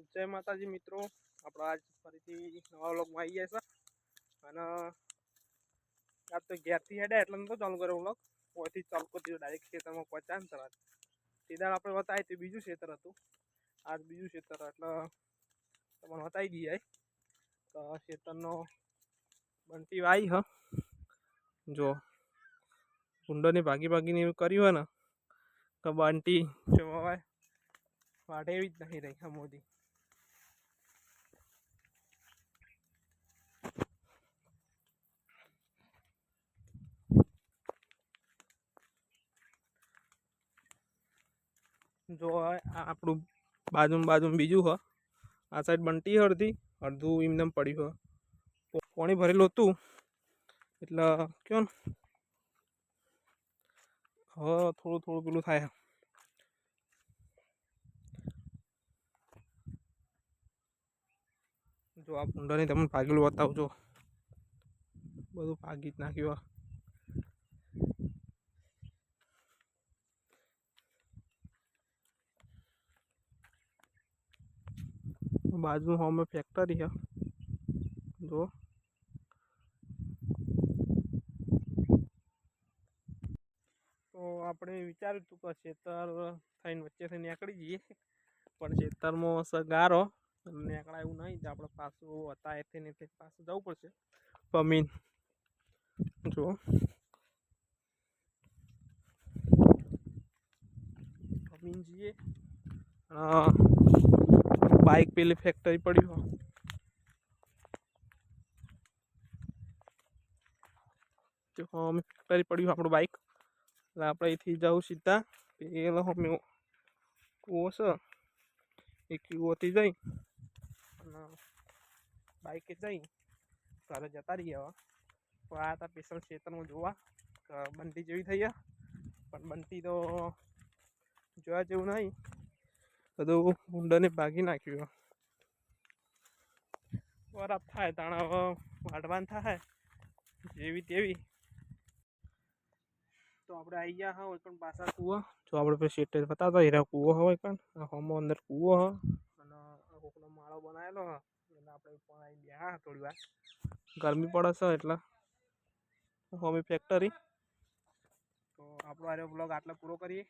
જય માતાજી મિત્રો. આપણે આજ ફરીથી નવા વ્લોગમાં આવી ગયા છે. અને આજ તો ઘેરથી હેડે એટલે નતો ચાલુ કર્યો વ્લોગ. ઓથી ચાલુ કરી દીધો ડાયરેક્ટ ખેતરમાં પહોંચ્યા ને તરત. સીધા આપણે બતાવી તે બીજું ખેતર હતું. આજ બીજું ખેતર એટલે તમને બતાવી દઈએ. તો ખેતરનો બંટી વાઈ હ. જો કુંડોની ભાગી ભાગીને એવું કર્યું હોય ને, તો બંટી જો હવે એવી જ નહીં રહી મોદી. જો આપણું બાજુમાં બાજુમાં બીજું હ. આ સાઈડ બંટી અડધી અડધું એમને એમ પડ્યું હ. પાણી ભરેલું હતું. એટલે કયો ને? હવે થોડું થોડું પેલું થાય જો આ કુંડાની તમને ભાગેલું બતાવજો. બધું ભાગી જ નાખ્યું. બાજુ હોમે ફેક્ટરી છે. જો. તો આપણે વિચાર્યું હતું કે ખેતર થઈને વચ્ચેથી નીકળી જઈએ. પણ ખેતરમાં સગારો નીકળાય એવું નહીં તો આપણે પાછું હતા એથી ને તે પાછું જવું પડશે. પમીન જો પમીન જઈએ બાઇક પેલી ફેક્ટરી પડી હોય તો અમે ફેક્ટરી પડ્યું આપણું બાઇક એટલે આપણે અહીંથી જવું સીધા. પેલો અમે કૂવો છે. એ કૂવોથી જઈ અને બાઇકે જઈ ઘરે જતા રહીએ હવે. તો આ હતા સ્પેશિયલ ખેતરમાં જોવા. બંટી જેવી થઈ ગયા. પણ બંટી તો જોવા જેવું નહીં. બધું ઊંડાને ભાગી નાખ્યું. બરાબર થાય તાણા વાઢવાન થાય. જેવી તેવી. તો આપણે આવી ગયા હા પણ પાછા કૂવો. જો આપણે પછી શેટે બતાવતા હીરા કૂવો હોય પણ હોમો અંદર કૂવો હ. કોકનો માળો બનાવેલો હ એટલે આપણે પણ આવી ગયા થોડી વાર. ગરમી પડે છે એટલે. હોમી ફેક્ટરી તો આપણો આર્યો બ્લોગ આટલે પૂરો કરીએ.